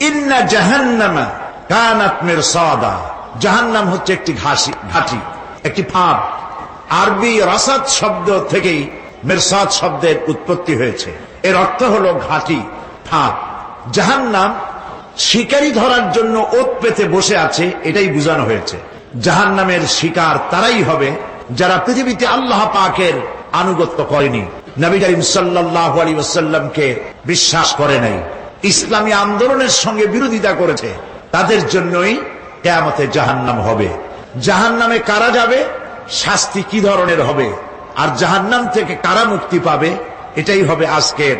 ইন্না জাহান্নামা কানাত মিরসাদা। জাহান্নাম হচ্ছে একটি ঘাসি, ঘাটি, একটি ফাঁদ। আরবি রাসাদ শব্দ থেকেই মিরসাদ শব্দের উৎপত্তি হয়েছে। এর অর্থ হলো ঘাটি, ফাঁদ। জাহান্নাম শিকারী ধরার জন্য ওত পেতে বসে আছে, এটাই বোঝানো হয়েছে। জাহান্নামের শিকার তারাই হবে যারা পৃথিবীতে আল্লাহ পাকের আনুগত্য করেনি। নবী করিম সাল্লাহ আলী ওসাল্লামকে বিশ্বাস করে নাই। ইসলামী আন্দোলনের সঙ্গে বিরোধিতা করেছে, তাদের জন্যই কেয়ামতে জাহান্নাম হবে। জাহান্নামে কারা যাবে? শাস্তি কি ধরনের হবে? আর জাহান্নাম থেকে কারা মুক্তি পাবে? এটাই হবে আজকের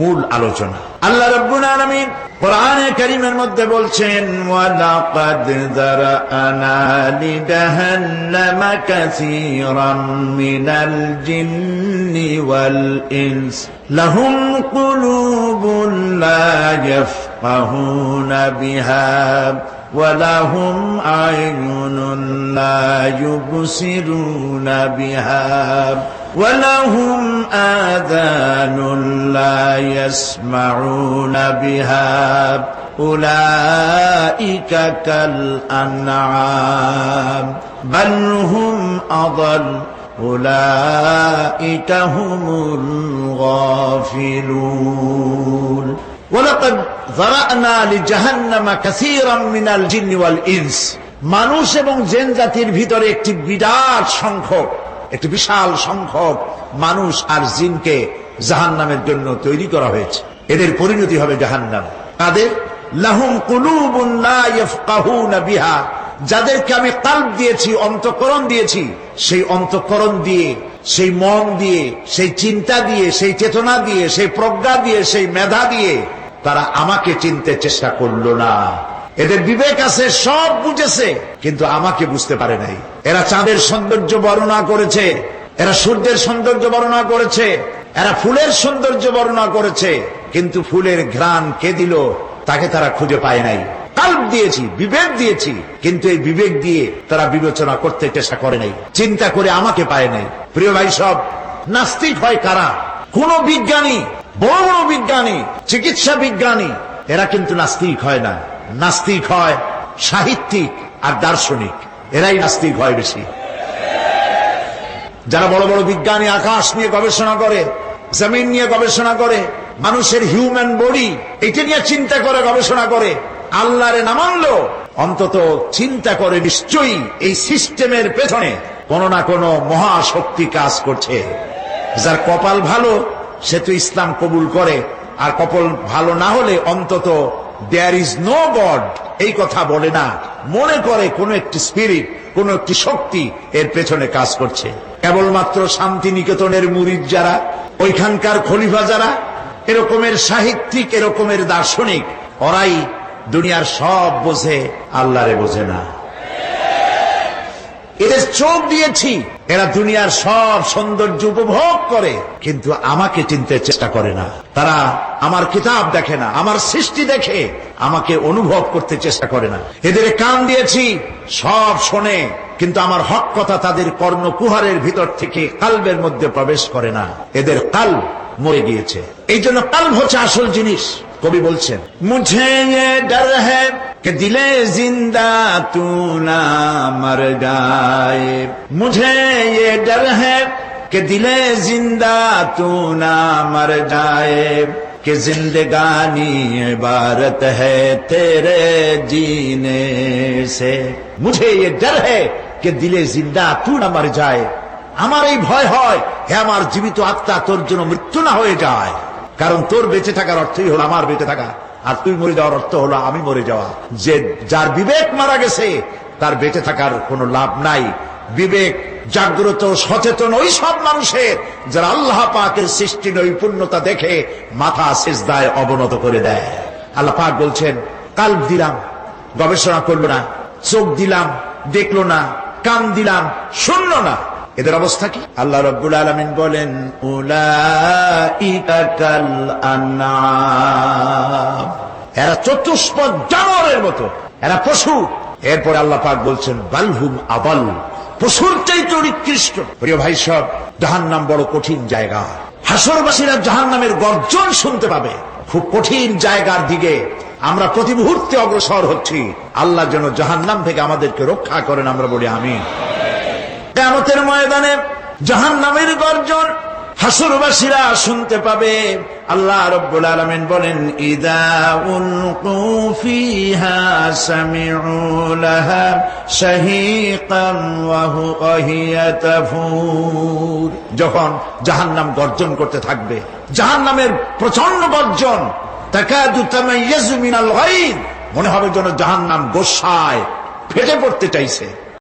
মূল আলোচনা। আল্লাহ রব্বুল আলমিন কোরআনে করিমের মধ্যে বলছেন, ওয়ালাকাদ যারানা লিজাহান্নাম কাসীরাম মিনাল জিন্নি ওয়াল ইনস। লাহুম কুলুবুন লা ইয়াফকাহুনা বিহা ওয়ালাহুম আয়ুনুন লা ইউবসিরুনা বিহা। ولهم آذان لا يسمعون بها أولئك كالأنعام بل هم أضل أولئك هم الغافلون ولقد ذرأنا لجهنم كثيرا من الجن والإنس মানুষ এবং জেন জাতির ভিতরে একটি বিরাট সংখ্যক একটি বিশাল সংখ্যক মানুষ আর জিনকে জাহান্নামের জন্য তৈরি করা হয়েছে। এদের পরিণতি হবে জাহান্নাম। তাদের লাহুম বিহা। যাদেরকে আমি কাল্ব দিয়েছি, অন্তঃকরণ দিয়েছি, সেই অন্তঃকরণ দিয়ে, সেই মন দিয়ে, সেই চিন্তা দিয়ে, সেই চেতনা দিয়ে, সেই প্রজ্ঞা দিয়ে, সেই মেধা দিয়ে তারা আমাকে চিনতে চেষ্টা করল না। এদের বিবেক আছে, সব বুঝেছে, কিন্তু আমাকে বুঝতে পারে নাই। এরা চাঁদের সৌন্দর্য বর্ণনা করেছে। এরা সূর্যের সৌন্দর্য বর্ণনা করেছে। এরা ফুলের সৌন্দর্য বর্ণনা করেছে। কিন্তু ফুলের ঘ্রাণ কে দিল, তাকে তারা খুঁজে পায় নাই। কাল্প দিয়েছি, বিবেক দিয়েছি, কিন্তু এই বিবেক দিয়ে তারা বিবেচনা করতে চেষ্টা করে নাই, চিন্তা করে আমাকে পায় নাই। প্রিয় ভাই সব, নাস্তিক হয় কারা? কোন বিজ্ঞানী বড় বড় বিজ্ঞানী, চিকিৎসা বিজ্ঞানী, এরা কিন্তু নাস্তিক হয় না। নাস্তিক হয় সাহিত্যিক আর দার্শনিক। এরাই নাস্তিক হয় বেশি। যারা বড় বড় বিজ্ঞানী আকাশ নিয়ে গবেষণা করে, জমিন নিয়ে গবেষণা করে, মানুষের হিউম্যান বডি এটা নিয়ে চিন্তা করে গবেষণা করে, আল্লাহরে না মানলো, অন্তত চিন্তা করে নিশ্চয়ই এই সিস্টেমের পেছনে কোন না কোন মহাশক্তি কাজ করছে। যার কপাল ভালো, সে তো ইসলাম কবুল করে, আর কপাল ভালো না হলে অন্তত দেয়ার ইজ নো গড এই কথা বলে না। মনে করে কোন একটি স্পিরিট কোন একটি শক্তি এর পেছনে কাজ করছে। কেবলমাত্র শান্তি নিকেতনের মুরিদ যারা, ওইখানকার খলিফা যারা, এরকমের সাহিত্যিক, এরকমের দার্শনিক, ওরাই দুনিয়ার সব বোঝে, আল্লাহরে বোঝে না। এদের চোখ দিয়েছি। এরা দুনিয়ার সব সৌন্দর্য উপভোগ করে, কিন্তু আমাকে চিনতে চেষ্টা করে না। তারা আমার কিতাব দেখে না, আমার সৃষ্টি দেখে আমাকে অনুভব করতে চেষ্টা করে না। এদের কান দিয়েছি, সব শোনে, কিন্তু আমার হক কথা তাদের কর্ণকুহারের ভিতর থেকে কালবের মধ্যে প্রবেশ করে না। এদের কাল মরে গিয়েছে। এই জন্য কাল হচ্ছে আসল জিনিস, কবি বলছেন। মুঝে ডার হ্যাঁ کہ دل زندہ تو نہ مر جائے مجھے یہ ڈر ہے کہ دل زندہ تو نہ مر جائے کہ زندگانی عبارت ہے تیرے جینے سے مجھے یہ ڈر ہے کہ دل زندہ تو نہ مر جائے আমার এই ভয় হয় হে আমার জীবিত আত্মা তোর জন্য মৃত্যু না হয়ে যায় কারণ তোর বেঁচে থাকার অর্থই হল আমার বেঁচে থাকা আর তুই মরে যাওয়ার অর্থ হলো আমি মরে যাওয়া। যে, যার বিবেক মারা গেছে, তার বেঁচে থাকার কোনো লাভ নাই। বিবেক জাগ্রত, সচেতন ওই সব মানুষের যারা আল্লাহ পাকের সৃষ্টি নৈপুণ্যতা দেখে মাথা শেষদায় অবনত করে দেয়। আল্লাহ পাক বলছেন কাল দিলাম, গবেষণা করল না, চোখ দিলাম, দেখল না, কান দিলাম, শুনল না। এদের অবস্থা কি? আল্লাহ রব্বুল আলমিন বলেন। এরা চতুষ্পদ জানোয়ারের মতো, এরা পশু। এরপরে আল্লাহ পাক বলছেন বালহুম আবাল পশুর চাইতে নিকৃষ্ট প্রিয় ভাই সব জাহান নাম বড় কঠিন জায়গা। হাসরবাসীরা জাহান নামের গর্জন শুনতে পাবে। খুব কঠিন জায়গার দিকে আমরা প্রতি মুহূর্তে অগ্রসর হচ্ছি। আল্লাহ যেন জাহান্নাম থেকে আমাদেরকে রক্ষা করেন, আমরা বলি আমি কেমতের ময়দানে জাহান্নামের গর্জন হাসুরবাসীরা শুনতে পাবে। আল্লাহ রব্বুল আলমিন বলেন, ইদা ওয়া যখন জাহান্নাম গর্জন করতে থাকবে, জাহান্নামের প্রচণ্ড গর্জন মনে হবে যেন জাহান্নাম গোসায় ফেটে পড়তে চাইছে।